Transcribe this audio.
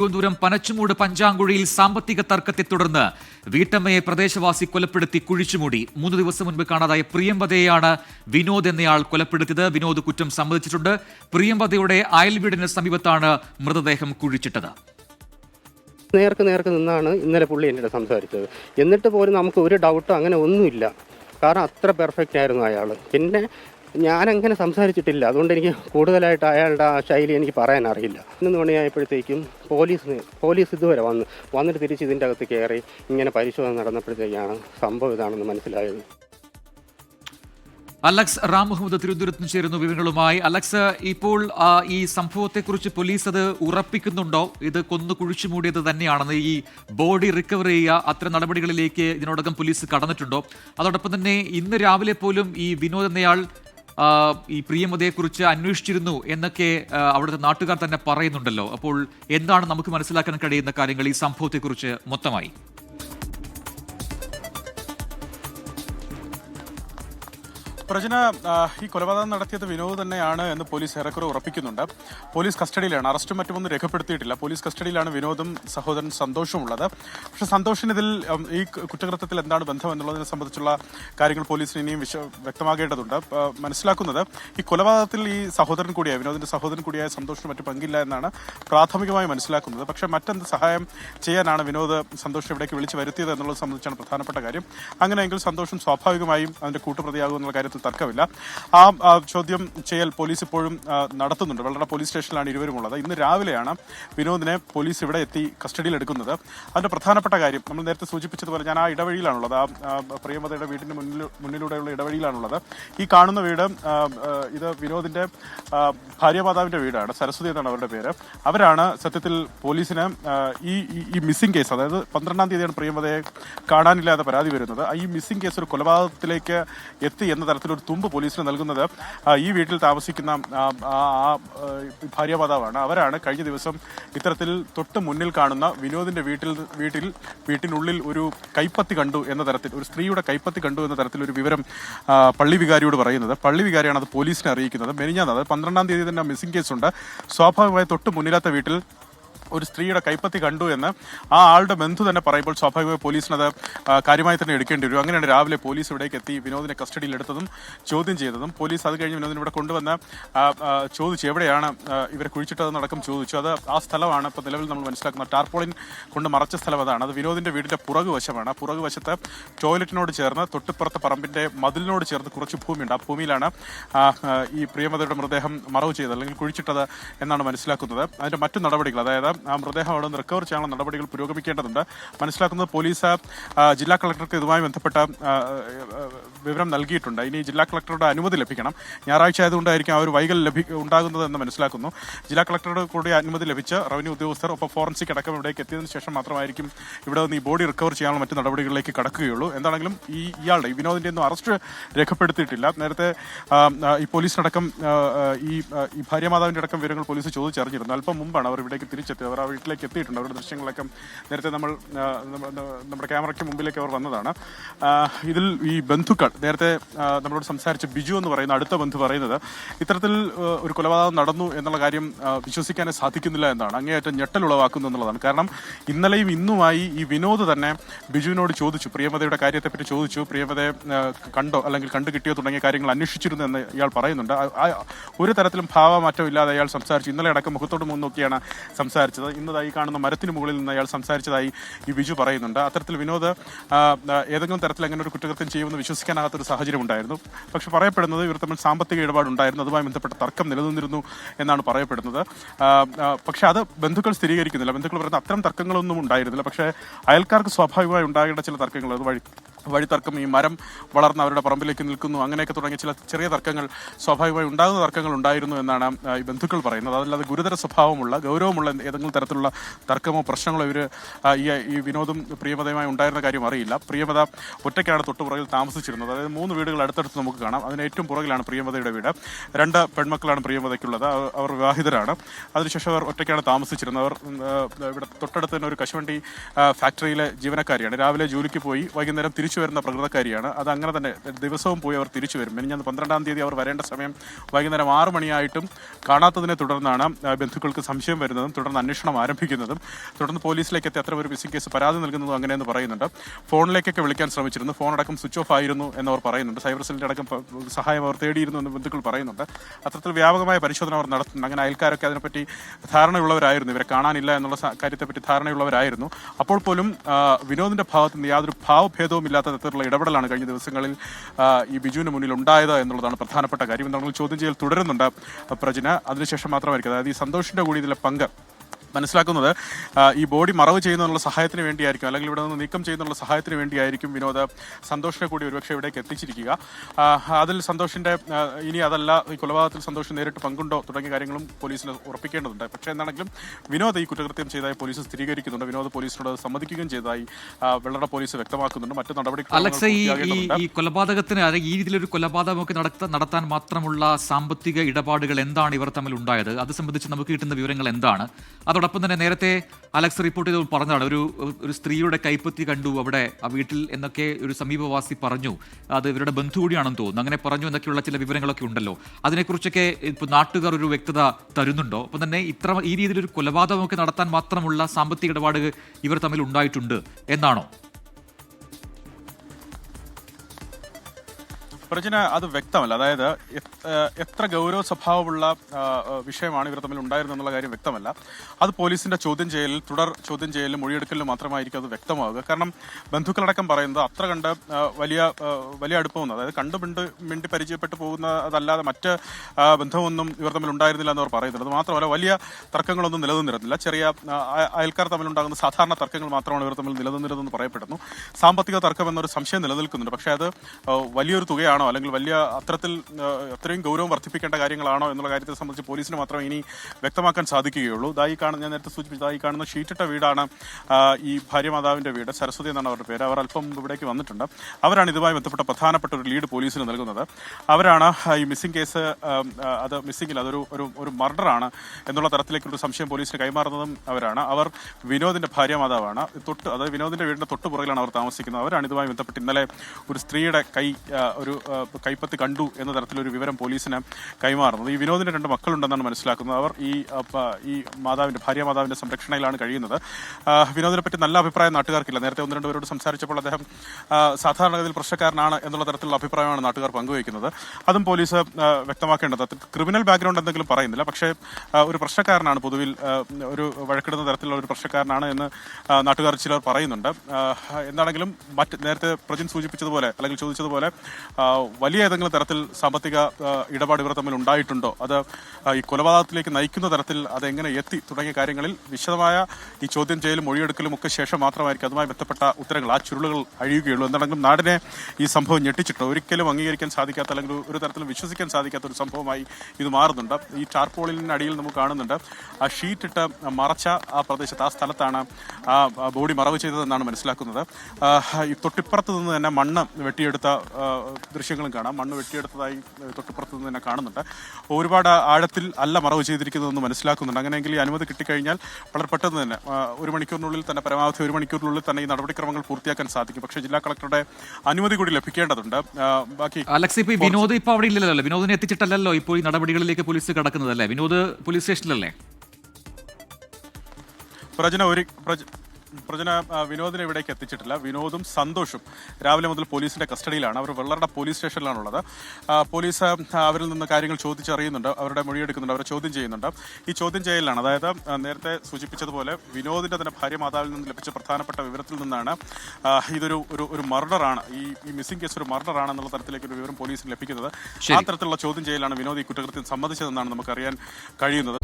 തിരുവനന്തപുരം പനച്ചുമൂട് പഞ്ചാങ്കുഴിയിൽ സാമ്പത്തിക തർക്കത്തെ തുടർന്ന് വീട്ടമ്മയെ പ്രദേശവാസി കൊലപ്പെടുത്തി കുഴിച്ചുമൂടി. മൂന്ന് ദിവസം മുൻപ് കാണാതായ പ്രിയംവദയെയാണ് വിനോദ് എന്നയാൾ കൊലപ്പെടുത്തിയത്. വിനോദ് കുറ്റം സമ്മതിച്ചിട്ടുണ്ട്. പ്രിയംവദയുടെ അയൽവീടിന് സമീപത്താണ് മൃതദേഹം കുഴിച്ചിട്ടത്. നേർക്ക് നേർക്ക് നിന്നാണ് ഇന്നലെ പുള്ളി എന്നോട് സംസാരിച്ചത്. എന്നിട്ട് പോലും നമുക്ക് ഒരു ഡൗട്ടോ അങ്ങനെ ഒന്നുമില്ല. കാരണം അത്ര പെർഫെക്റ്റ് ആയിരുന്നു അയാൾ പിന്നെ ഞാനങ്ങനെ സംസാരിച്ചിട്ടില്ല. അതുകൊണ്ട് എനിക്ക് കൂടുതലായിട്ട് അയാളുടെ ആ ശൈലി എനിക്ക് പറയാൻ അറിയില്ല. ഇന്ന് മണിയായപ്പോഴത്തേക്കും പോലീസ് പോലീസ് ഇതുവരെ വന്ന് വന്നിട്ട് തിരിച്ച് ഇതിന്റെ അകത്ത് കയറി ഇങ്ങനെ പരിശോധന നടന്നപ്പോഴത്തേക്കാണ് സംഭവം ഇതാണെന്ന് മനസ്സിലായത്. അലക്സ് റാം മുഹമ്മദ് തിരുവനന്തപുരത്ത് ചേരുന്നു വിവരങ്ങളുമായി. അലക്സ് ഇപ്പോൾ ഈ സംഭവത്തെക്കുറിച്ച് പോലീസ് അത് ഉറപ്പിക്കുന്നുണ്ടോ? ഇത് കൊന്നു കുഴിച്ചു മൂടിയത് തന്നെയാണെന്ന് ഈ ബോഡി റിക്കവർ ചെയ്യുക അത്തരം നടപടികളിലേക്ക് ഇതിനോടകം പോലീസ് കടന്നിട്ടുണ്ടോ? അതോടൊപ്പം തന്നെ ഇന്ന് രാവിലെ പോലും ഈ വിനോദ് എന്നയാൾ ഈ പ്രിയമതയെക്കുറിച്ച് അന്വേഷിച്ചിരുന്നു എന്നൊക്കെ അവിടുത്തെ നാട്ടുകാർ തന്നെ പറയുന്നുണ്ടല്ലോ. അപ്പോൾ എന്താണ് നമുക്ക് മനസ്സിലാക്കാൻ കഴിയുന്ന കാര്യങ്ങൾ ഈ സംഭവത്തെക്കുറിച്ച് മൊത്തമായി? പ്രജന ഈ കൊലപാതകം നടത്തിയത് വിനോദ് തന്നെയാണ് എന്ന് പോലീസ് ഏറെക്കുറെ ഉറപ്പിക്കുന്നുണ്ട്. പോലീസ് കസ്റ്റഡിയിലാണ്. അറസ്റ്റും മറ്റുമൊന്നും രേഖപ്പെടുത്തിയിട്ടില്ല. പോലീസ് കസ്റ്റഡിയിലാണ് വിനോദും സഹോദരൻ സന്തോഷവും ഉള്ളത് പക്ഷെ സന്തോഷിന് ഇതിൽ ഈ കുറ്റകൃത്യത്തിൽ എന്താണ് ബന്ധം എന്നുള്ളതിനെ സംബന്ധിച്ചുള്ള കാര്യങ്ങൾ പോലീസിന് ഇനിയും വിശ വ്യക്തമാകേണ്ടതുണ്ട്. മനസ്സിലാക്കുന്നത് ഈ കൊലപാതകത്തിൽ ഈ സഹോദരൻ കൂടിയായ വിനോദിന്റെ സഹോദരൻ കൂടിയായ സന്തോഷിന് മറ്റു പങ്കില്ല എന്നാണ് പ്രാഥമികമായി മനസ്സിലാക്കുന്നത്. പക്ഷെ മറ്റെന്ത് സഹായം ചെയ്യാനാണ് വിനോദ് സന്തോഷം ഇവിടേക്ക് വിളിച്ചു വരുത്തിയത് എന്നുള്ളത് സംബന്ധിച്ചാണ് പ്രധാനപ്പെട്ട കാര്യം. അങ്ങനെയെങ്കിൽ സന്തോഷം സ്വാഭാവികമായും അതിന്റെ കൂട്ടുപ്രതിയാകും എന്നുള്ള കാര്യത്തിൽ തർക്കമില്ല. ആ ചോദ്യം ചെയ്യൽ പോലീസ് ഇപ്പോഴും നടത്തുന്നുണ്ട്. വളരെ പോലീസ് സ്റ്റേഷനിലാണ് ഇരുവരും ഉള്ളത് ഇന്ന് രാവിലെയാണ് വിനോദിനെ പോലീസ് ഇവിടെ എത്തി കസ്റ്റഡിയിൽ എടുക്കുന്നത്. അതിന്റെ പ്രധാനപ്പെട്ട കാര്യം നമ്മൾ നേരത്തെ സൂചിപ്പിച്ചതുപോലെ ഞാൻ ആ ഇടവഴിയിലാണുള്ളത്. ആ പ്രിയമതയുടെ വീടിന്റെ മുന്നിൽ മുന്നിലൂടെയുള്ള ഇടവഴിയിലാണുള്ളത്. ഈ കാണുന്ന വീട് ഇത് ഭാര്യ ഭാര്യമാതാവിന്റെ വീടാണ്. സരസ്വതി എന്നാണ് അവരുടെ പേര്. അവരാണ് സത്യത്തിൽ പോലീസിന് ഈ ഈ- മിസ്സിംഗ് കേസ് അതായത് പന്ത്രണ്ടാം തീയതിയാണ് പ്രിയമതയെ കാണാനില്ലാതെ പരാതി വരുന്നത്. ഈ മിസ്സിംഗ് കേസ് ഒരു കൊലപാതകത്തിലേക്ക് എത്തി എന്ന തരത്തിലൊരു തുമ്പ് പോലീസിന് നൽകുന്നത് ഈ വീട്ടിൽ താമസിക്കുന്ന ആ, അവരാണ് കഴിഞ്ഞ ദിവസം ഇത്തരത്തിൽ തൊട്ട് മുന്നിൽ കാണുന്ന വിനോദിന്റെ വീട്ടിൽ വീട്ടിൽ വീട്ടിനുള്ളിൽ ഒരു കൈപ്പത്തി കണ്ടു എന്ന തരത്തിൽ ഒരു സ്ത്രീയുടെ കൈപ്പത്തി കണ്ടു എന്ന തരത്തിൽ ഒരു വിവരം പള്ളി വികാരിയോട് പറയുന്നത്. പള്ളി വികാരിയാണ് അത് പോലീസിനെ അറിയിക്കുന്നത്. മെനിഞ്ഞാന്നത് പന്ത്രണ്ടാം തീയതി തന്നെ മിസ്സിംഗ് കേസുണ്ട്. സ്വാഭാവികമായി തൊട്ട് മുന്നിലാത്ത വീട്ടിൽ ഒരു സ്ത്രീയുടെ കൈപ്പത്തി കണ്ടു എന്ന് ആ ആളുടെ ബന്ധു തന്നെ പറയുമ്പോൾ സ്വാഭാവികമായി പോലീസിനത് കാര്യമായി തന്നെ എടുക്കേണ്ടി വരും. അങ്ങനെയാണ് രാവിലെ പോലീസ് ഇവിടേക്ക് എത്തി വിനോദിനെ കസ്റ്റഡിയിൽ എടുത്തതും ചോദ്യം ചെയ്തതും. പോലീസ് അത് കഴിഞ്ഞ് വിനോദിനെ ഇവിടെ കൊണ്ടുവന്ന് ചോദിച്ചു എവിടെയാണ് ഇവരെ കുഴിച്ചിട്ടതെന്നടക്കം ചോദിച്ചു. അത് ആ സ്ഥലമാണ് ഇപ്പോൾ നിലവിൽ നമ്മൾ മനസ്സിലാക്കുന്നത് ടാർപോളിൻ കൊണ്ട് മറച്ച സ്ഥലം അതാണ് അത് വിനോദിന്റെ വീടിന്റെ പുറകു വശമാണ്. ആ പുറകു വശത്ത് ടോയ്ലറ്റിനോട് ചേർന്ന് തൊട്ടിപ്പുറത്ത് പറമ്പിന്റെ മതിലിനോട് ചേർന്ന് കുറച്ച് ഭൂമിയുണ്ട്. ആ ഭൂമിയിലാണ് ഈ പ്രിയമതയുടെ മൃതദേഹം മറവ് ചെയ്തത് അല്ലെങ്കിൽ കുഴിച്ചിട്ടത് എന്നാണ് മനസ്സിലാക്കുന്നത്. അതിന്റെ മറ്റു നടപടികൾ അതായത് ആ മൃതദേഹം അവിടെ റിക്കവർ ചെയ്യാനുള്ള നടപടികൾ പുരോഗമിക്കേണ്ടതുണ്ട്. മനസ്സിലാക്കുന്നത് പോലീസ് ജില്ലാ കളക്ടർക്ക് ഇതുമായി ബന്ധപ്പെട്ട വിവരം നൽകിയിട്ടുണ്ട്. ഇനി ജില്ലാ കളക്ടറുടെ അനുമതി ലഭിക്കണം. ഞായറാഴ്ച ആയതുകൊണ്ടായിരിക്കും ആ ഒരു വൈകൽ ലഭി ഉണ്ടാകുന്നത് എന്ന് മനസ്സിലാക്കുന്നു. ജില്ലാ കളക്ടറുടെ കൂടി അനുമതി ലഭിച്ച് റവന്യൂ ഉദ്യോഗസ്ഥർ ഒപ്പം ഫോറൻസിക് അടക്കം ഇവിടേക്ക് എത്തിയതിനു ശേഷം മാത്രമായിരിക്കും ഇവിടെ നിന്ന് ഈ ബോഡി റിക്കവർ ചെയ്യാനുള്ള മറ്റു നടപടികളിലേക്ക് കടക്കുകയുള്ളൂ. എന്താണെങ്കിലും ഈ ഇയാളുടെ ഈ വിനോദിന്റെ ഒന്നും അറസ്റ്റ് രേഖപ്പെടുത്തിയിട്ടില്ല. നേരത്തെ ഈ പോലീസിനടക്കം ഈ ഭാര്യമാതാവിന്റെ അടക്കം വിവരങ്ങൾ പോലീസ് ചോദിച്ചറിഞ്ഞിരുന്നു. അല്പം മുമ്പാണ് അവർ ഇവിടേക്ക് തിരിച്ചെത്തിയത്. അവർ ആ വീട്ടിലേക്ക് എത്തിയിട്ടുണ്ട്. അവരുടെ ദൃശ്യങ്ങളൊക്കെ നേരത്തെ നമ്മൾ നമ്മുടെ ക്യാമറയ്ക്ക് മുമ്പിലേക്ക് അവർ വന്നതാണ്. ഇതിൽ ഈ ബന്ധുക്കൾ നേരത്തെ നമ്മളോട് സംസാരിച്ച ബിജു എന്ന് പറയുന്ന അടുത്ത ബന്ധു പറയുന്നത് ഇത്തരത്തിൽ ഒരു കൊലപാതകം നടന്നു എന്നുള്ള കാര്യം വിശ്വസിക്കാനേ സാധിക്കുന്നില്ല എന്നാണ്. അങ്ങേയറ്റം ഞെട്ടൽ ഉളവാക്കുന്നു എന്നുള്ളതാണ്. കാരണം ഇന്നലെയും ഇന്നുമായി ഈ വിനോദ് തന്നെ ബിജുവിനോട് ചോദിച്ചു പ്രിയമതയുടെ കാര്യത്തെപ്പറ്റി ചോദിച്ചു. പ്രിയമതയെ കണ്ടോ അല്ലെങ്കിൽ കണ്ടു കിട്ടിയോ തുടങ്ങിയ കാര്യങ്ങൾ അന്വേഷിച്ചിരുന്നു എന്ന് ഇയാൾ പറയുന്നുണ്ട്. ഒരു തരത്തിലും ഭാവമാറ്റം ഇല്ലാതെ അയാൾ സംസാരിച്ചു. ഇന്നലെ അടക്കം മുഖത്തോട് മുൻ നോക്കിയാണ് സംസാരിച്ചത്. ഇന്നതായി കാണുന്ന മരത്തിന് മുകളിൽ നിന്ന് അയാൾ സംസാരിച്ചതായി ഈ ബിജു പറയുന്നുണ്ട്. അത്തരത്തിൽ വിനോദ് ഏതെങ്കിലും തരത്തിൽ അങ്ങനെ ഒരു കുറ്റകൃത്യം ചെയ്യുമെന്ന് വിശ്വസിക്കാനാകാത്തൊരു സാഹചര്യം ഉണ്ടായിരുന്നു. പക്ഷെ പറയപ്പെടുന്നത് ഇവർ തമ്മിൽ സാമ്പത്തിക ഇടപാടുണ്ടായിരുന്നു. അതുമായി ബന്ധപ്പെട്ട തർക്കം നിലനിന്നിരുന്നു എന്നാണ് പറയപ്പെടുന്നത്. പക്ഷെ അത് ബന്ധുക്കൾ സ്ഥിരീകരിക്കുന്നില്ല. ബന്ധുക്കൾ പറയുന്ന അത്തരം തർക്കങ്ങളൊന്നും ഉണ്ടായിരുന്നില്ല. പക്ഷേ അയൽക്കാർക്ക് സ്വാഭാവികമായി ഉണ്ടാകേണ്ട ചില തർക്കങ്ങൾ അത് വഴി വഴിത്തർക്കം ഈ മരം വളർന്ന് അവരുടെ പറമ്പിലേക്ക് നിൽക്കുന്നു. അങ്ങനെയൊക്കെ തുടങ്ങിയ ചില ചെറിയ തർക്കങ്ങൾ സ്വാഭാവികമായി ഉണ്ടാകുന്ന തർക്കങ്ങൾ ഉണ്ടായിരുന്നു എന്നാണ് ഈ ബന്ധുക്കൾ പറയുന്നത്. അതല്ലാതെ ഗുരുതര സ്വഭാവമുള്ള ഗൗരവമുള്ള ഏതെങ്കിലും തരത്തിലുള്ള തർക്കമോ പ്രശ്നങ്ങളോ ഇവർ ഈ ഈ വിനോദം പ്രിയമതയുമായി ഉണ്ടായിരുന്ന കാര്യം അറിയില്ല. പ്രിയമത ഒറ്റയ്ക്കാണ് തൊട്ടുപുറകിൽ താമസിച്ചിരുന്നത്. അതായത് മൂന്ന് വീടുകൾ അടുത്തടുത്ത് നമുക്ക് കാണാം. അതിന് ഏറ്റവും പുറകിലാണ് പ്രിയമതയുടെ വീട്. രണ്ട് പെൺമക്കളാണ് പ്രിയമതയ്ക്കുള്ളത്. അവ- അവർ വിവാഹിതരാണ്. അതിനുശേഷം അവർ ഒറ്റയ്ക്കാണ് താമസിച്ചിരുന്നത്. അവർ ഇവിടെ തൊട്ടടുത്ത് തന്നെ ഒരു കശുവണ്ടി ഫാക്ടറിയിലെ ജീവനക്കാരിയാണ്. രാവിലെ ജോലിക്ക് പോയി വൈകുന്നേരം തിരിച്ചു തിരിച്ചു വരുന്ന പ്രകൃതക്കാരിയാണ്. അത് അങ്ങനെ തന്നെ ദിവസവും പോയി അവർ തിരിച്ചു വരും. ഞാൻ പന്ത്രണ്ടാം തീയതി അവർ വരേണ്ട സമയം വൈകുന്നേരം ആറ് മണിയായിട്ടും കാണാത്തതിനെ തുടർന്നാണ് ബന്ധുക്കൾക്ക് സംശയം വരുന്നതും തുടർന്ന് അന്വേഷണം ആരംഭിക്കുന്നതും തുടർന്ന് പോലീസിലേക്ക് എത്തി അത്ര ഒരു മിസ്സിംഗ് കേസ് പരാതി നൽകുന്നതും അങ്ങനെയെന്ന് പറയുന്നുണ്ട്. ഫോണിലേക്കൊക്കെ വിളിക്കാൻ ശ്രമിച്ചിരുന്നു. ഫോൺ അടക്കം സ്വിച്ച് ഓഫ് ആയിരുന്നു എന്നവർ പറയുന്നുണ്ട്. സൈബർ സെല്ലിന്റെ അടക്കം സഹായം അവർ തേടിയിരുന്നു എന്ന് ബന്ധുക്കൾ പറയുന്നുണ്ട്. അത്തരത്തിൽ വ്യാപകമായ പരിശോധന അവർ നടത്തുന്നുണ്ട്. അങ്ങനെ അയൽക്കാരൊക്കെ അതിനെപ്പറ്റി ധാരണയുള്ളവരായിരുന്നു. ഇവരെ കാണാനില്ല എന്നുള്ള കാര്യത്തെപ്പറ്റി ധാരണയുള്ളവരായിരുന്നു. അപ്പോൾ പോലും വിനോദിന്റെ ഭാഗത്തുനിന്ന് യാതൊരു ഭാവഭേദവും ഇല്ലാത്ത തരത്തിലുള്ള ഇടപെടലാണ് കഴിഞ്ഞ ദിവസങ്ങളിൽ ഈ ബിജുവിന് മുന്നിൽ ഉണ്ടായത് എന്നുള്ളതാണ് പ്രധാനപ്പെട്ട കാര്യം. എന്താണെങ്കിലും ചോദ്യം ചെയ്യൽ തുടരുന്നുണ്ട് പ്രജന. അതിനുശേഷം മാത്രമായിരിക്കും. അതായത് ഈ സന്തോഷിന്റെ കൂടി ഇതിലെ പങ്ക് മനസ്സിലാക്കുന്നത് ഈ ബോഡി മറവ് ചെയ്യുന്നതിനുള്ള സഹായത്തിന് വേണ്ടിയായിരിക്കും അല്ലെങ്കിൽ ഇവിടെ നിന്ന് നീക്കം ചെയ്യുന്നതിനുള്ള സഹായത്തിന് വേണ്ടിയായിരിക്കും വിനോദ സന്തോഷിനെ കൂടി ഒരുപക്ഷെ ഇവിടേക്ക് എത്തിച്ചിരിക്കുക. അതിൽ സന്തോഷിന്റെ ഇനി അതല്ല ഈ കൊലപാതകത്തിൽ സന്തോഷം നേരിട്ട് പങ്കുണ്ടോ തുടങ്ങിയ കാര്യങ്ങളും പോലീസിന് ഉറപ്പിക്കേണ്ടതുണ്ട്. പക്ഷേ എന്താണെങ്കിലും വിനോദ് ഈ കുറ്റകൃത്യം ചെയ്തതായി പോലീസ് സ്ഥിരീകരിക്കുന്നുണ്ട്. വിനോദ് പോലീസിനോട് സമ്മതിക്കുകയും ചെയ്തതായി വെള്ളട പോലീസ് വ്യക്തമാക്കുന്നുണ്ട്. മറ്റു നടപടികൾ അലക്സ ഈ കൊലപാതകത്തിന് അല്ലെങ്കിൽ ഈ രീതിയിലൊരു കൊലപാതകമൊക്കെ നടത്ത നടത്താൻ മാത്രമുള്ള സാമ്പത്തിക ഇടപാടുകൾ എന്താണ് ഇവർ തമ്മിൽ ഉണ്ടായത്? അത് സംബന്ധിച്ച് നമുക്ക് കിട്ടുന്ന വിവരങ്ങൾ എന്താണ്? അതോടൊപ്പം തന്നെ നേരത്തെ അലക്സ് റിപ്പോർട്ട് ചെയ്ത് പറഞ്ഞതാണ് ഒരു ഒരു സ്ത്രീയുടെ കൈപ്പത്തി കണ്ടു അവിടെ ആ വീട്ടിൽ എന്നൊക്കെ ഒരു സമീപവാസി പറഞ്ഞു. അത് ഇവരുടെ ബന്ധു കൂടിയാണെന്ന് തോന്നുന്നു. അങ്ങനെ പറഞ്ഞു എന്നൊക്കെയുള്ള ചില വിവരങ്ങളൊക്കെ ഉണ്ടല്ലോ. അതിനെക്കുറിച്ചൊക്കെ ഇപ്പോൾ നാട്ടുകാർ ഒരു വ്യക്തത തരുന്നുണ്ടോ? അപ്പം തന്നെ ഇത്ര ഈ രീതിയിലൊരു കൊലപാതകമൊക്കെ നടത്താൻ മാത്രമുള്ള സാമ്പത്തിക ഇടപാട് ഇവർ തമ്മിൽ ഉണ്ടായിട്ടുണ്ട് എന്നാണോ? പ്രജന അത് വ്യക്തമല്ല. അതായത് എത്ര ഗൗരവ സ്വഭാവമുള്ള വിഷയമാണ് ഇവർ തമ്മിൽ ഉണ്ടായിരുന്നു എന്നുള്ള കാര്യം വ്യക്തമല്ല. അത് പോലീസിന്റെ ചോദ്യം ചെയ്യലിൽ തുടർ ചോദ്യം ചെയ്യലിൽ മൊഴിയെടുക്കലിലും മാത്രമായിരിക്കും അത് വ്യക്തമാവുക. കാരണം ബന്ധുക്കളടക്കം പറയുന്നത് അത്ര കണ്ട് വലിയ വലിയ അടുപ്പമൊന്നും അതായത് കണ്ടു മിണ്ട് മിണ്ടി പരിചയപ്പെട്ടു പോകുന്ന അതല്ലാതെ മറ്റ് ബന്ധമൊന്നും ഇവർ തമ്മിൽ ഉണ്ടായിരുന്നില്ല എന്നവർ പറയുന്നുണ്ട്. അത് മാത്രമല്ല വലിയ തർക്കങ്ങളൊന്നും നിലനിന്നിരുന്നില്ല. ചെറിയ അയൽക്കാർ തമ്മിലുണ്ടാകുന്ന സാധാരണ തർക്കങ്ങൾ മാത്രമാണ് ഇവർ തമ്മിൽ നിലനിന്നിരുന്നതെന്ന് പറയപ്പെടുന്നു. സാമ്പത്തിക തർക്കം എന്നൊരു സംശയം നിലനിൽക്കുന്നുണ്ട്. പക്ഷേ അത് വലിയൊരു തുകയാണോ അല്ലെങ്കിൽ വലിയ അത്രത്തിൽ അത്രയും ഗൗരവം വർദ്ധിപ്പിക്കേണ്ട കാര്യങ്ങളാണോ എന്നുള്ള കാര്യത്തെ സംബന്ധിച്ച് പോലീസിന് മാത്രമേ ഇനി വ്യക്തമാക്കാൻ സാധിക്കുകയുള്ളൂ. ഇതായി കാണുന്ന ഞാൻ നേരത്തെ സൂചിപ്പിച്ചതായി കാണുന്ന ഷീറ്റിട്ട വീടാണ് ഈ ഈ ഭാര്യമാതാവിന്റെ വീട്. സരസ്വതി എന്നാണ് അവരുടെ പേര്. അവർ അല്പം ഇവിടേക്ക് വന്നിട്ടുണ്ട്. അവരാണ് ഇതുമായി ബന്ധപ്പെട്ട പ്രധാനപ്പെട്ട ഒരു ലീഡ് പോലീസിന് നൽകുന്നത്. അവരാണ് ഈ മിസ്സിംഗ് കേസ് അത് മിസ്സിംഗിൽ അതൊരു ഒരു ഒരു മർഡറാണ് എന്നുള്ള തരത്തിലേക്കുള്ള സംശയം പോലീസിന് കൈമാറുന്നതും അവരാണ്. അവർ വിനോദിന്റെ ഭാര്യമാതാവാണ് തൊട്ട് അതായത് വിനോദിന്റെ വീടിന്റെ തൊട്ട് പുറകിലാണ് അവർ താമസിക്കുന്നത്. അവരാണ് ഇതുമായി ബന്ധപ്പെട്ട് ഇന്നലെ ഒരു സ്ത്രീയുടെ കൈ ഒരു കൈപ്പത്തി കണ്ടു എന്ന തരത്തിലൊരു വിവരം പോലീസിന് കൈമാറുന്നത്. ഈ വിനോദിന് രണ്ട് മക്കളുണ്ടെന്നാണ് മനസ്സിലാക്കുന്നത്. അവർ ഈ ഈ മാതാവിന്റെ ഭാര്യ മാതാവിന്റെ സംരക്ഷണയിലാണ് കഴിയുന്നത്. വിനോദിനെ പറ്റി നല്ല അഭിപ്രായം നാട്ടുകാർക്കില്ല. നേരത്തെ ഒന്ന് രണ്ട് പേരോട് സംസാരിച്ചപ്പോൾ അദ്ദേഹം സാധാരണഗതിയിൽ പ്രശ്നക്കാരനാണ് എന്നുള്ള തരത്തിലുള്ള അഭിപ്രായമാണ് നാട്ടുകാർ പങ്കുവയ്ക്കുന്നത്. അതും പോലീസ് വ്യക്തമാക്കേണ്ടത് ക്രിമിനൽ ബാക്ക്ഗ്രൗണ്ട് എന്തെങ്കിലും പറയുന്നില്ല. പക്ഷേ ഒരു പ്രശ്നക്കാരനാണ് പൊതുവിൽ ഒരു വഴക്കിടുന്ന തരത്തിലുള്ള ഒരു പ്രശ്നക്കാരനാണ് എന്ന് നാട്ടുകാർ ചിലർ പറയുന്നുണ്ട്. എന്താണെങ്കിലും മറ്റ് നേരത്തെ പ്രജിൻ സൂചിപ്പിച്ചതുപോലെ അല്ലെങ്കിൽ ചോദിച്ചതുപോലെ വലിയ ഏതെങ്കിലും തരത്തിൽ സാമ്പത്തിക ഇടപാട് ഇവർ തമ്മിൽ ഉണ്ടായിട്ടുണ്ടോ? അത് ഈ കൊലപാതകത്തിലേക്ക് നയിക്കുന്ന തരത്തിൽ അത് എങ്ങനെ എത്തി? തുടങ്ങിയ കാര്യങ്ങളിൽ വിശദമായ ഈ ചോദ്യം ചെയ്യലും മൊഴിയെടുക്കലും ഒക്കെ ശേഷം മാത്രമായിരിക്കും അതുമായി ബന്ധപ്പെട്ട ഉത്തരങ്ങൾ ആ ചുരുളുകൾ അഴിയുകയുള്ളൂ. എന്താണെങ്കിലും നാടിനെ ഈ സംഭവം ഞെട്ടിച്ചിട്ട്? ഒരിക്കലും അംഗീകരിക്കാൻ സാധിക്കാത്ത അല്ലെങ്കിൽ ഒരു തരത്തിലും വിശ്വസിക്കാൻ സാധിക്കാത്ത ഒരു സംഭവമായി ഇത് മാറുന്നുണ്ട്. ഈ ടാർപോളിന് അടിയിൽ നമുക്ക് കാണുന്നുണ്ട് ആ ഷീറ്റ് ഇട്ട് മറച്ച ആ പ്രദേശത്ത് ആ സ്ഥലത്താണ് ആ ബോഡി മറവ് ചെയ്തതെന്നാണ് മനസ്സിലാക്കുന്നത്. ഈ തൊട്ടിപ്പുറത്ത് നിന്ന് തന്നെ മണ്ണ് വെട്ടിയെടുത്ത ആ, ദൃശ്യങ്ങളും കാണാം. മണ്ണ് വെട്ടിയെടുത്തതായി ഏഹ്, തൊട്ടിപ്പുറത്ത് നിന്ന് തന്നെ കാണുന്നുണ്ട്. ഒരുപാട് ആഴത്തിൽ അല്ല മറവ് ചെയ്തിരിക്കുന്നതെന്ന് മനസ്സിലാക്കുന്നുണ്ട്. അങ്ങനെയെങ്കിൽ ഈ അനുമതി കിട്ടിക്കഴിഞ്ഞാൽ വളരെ പെട്ടെന്ന് തന്നെ ഒരു മണിക്കൂറിനുള്ളിൽ തന്നെ പരമാവധി ഒരു മണിക്കൂറിനുള്ളിൽ തന്നെ ഈ നടപടിക്രമങ്ങൾ പൂർത്തിയാക്കാൻ സാധിക്കും. പക്ഷേ ജില്ലാ കളക്ടറുടെ അനുമതി കൂടി ലഭിക്കേണ്ടതുണ്ട്. ബാക്കി അലക്സ് ഇപ്പോൾ വിനോദ് ഇപ്പോൾ അവിടെ ഇല്ലല്ലോ. വിനോദിനെ എത്തിച്ചിട്ടല്ലല്ലോ ഇപ്പോൾ ഈ നടപടികളിലേക്ക് പോലീസ് കടക്കുന്നതല്ലേ വിനോദ് പോലീസ് സ്റ്റേഷനിലല്ലേ? പ്രജന ഒരു പ്രജ പ്രജന വിനോദിനെ ഇവിടേക്ക് എത്തിച്ചിട്ടില്ല. വിനോദും സന്തോഷും രാവിലെ മുതൽ പോലീസിന്റെ കസ്റ്റഡിയിലാണ്. അവർ വെള്ളറുടെ പോലീസ് സ്റ്റേഷനിലാണുള്ളത്. പോലീസ് അവരിൽ നിന്ന് കാര്യങ്ങൾ ചോദിച്ചറിയുന്നുണ്ട്. അവരുടെ മൊഴിയെടുക്കുന്നുണ്ട്. അവരെ ചോദ്യം ചെയ്യുന്നുണ്ട്. ഈ ചോദ്യം ചെയ്യലാണ് അതായത് നേരത്തെ സൂചിപ്പിച്ചതുപോലെ വിനോദിന്റെ തന്നെ ഭാര്യ മാതാവിൽ നിന്ന് ലഭിച്ച പ്രധാനപ്പെട്ട വിവരത്തിൽ നിന്നാണ് ഇതൊരു ഒരു ഒരു മർഡറാണ്. ഈ ഈ മിസ്സിംഗ് കേസ് ഒരു മർഡറാണ് എന്നുള്ള തരത്തിലേക്ക് ഒരു വിവരം പോലീസിന് ലഭിക്കുന്നത്. ആ തരത്തിലുള്ള ചോദ്യം ചെയ്യലാണ് വിനോദ് ഈ കുറ്റകൃത്യം സമ്മതിച്ചതെന്നാണ് നമുക്കറിയാൻ കഴിയുന്നത്.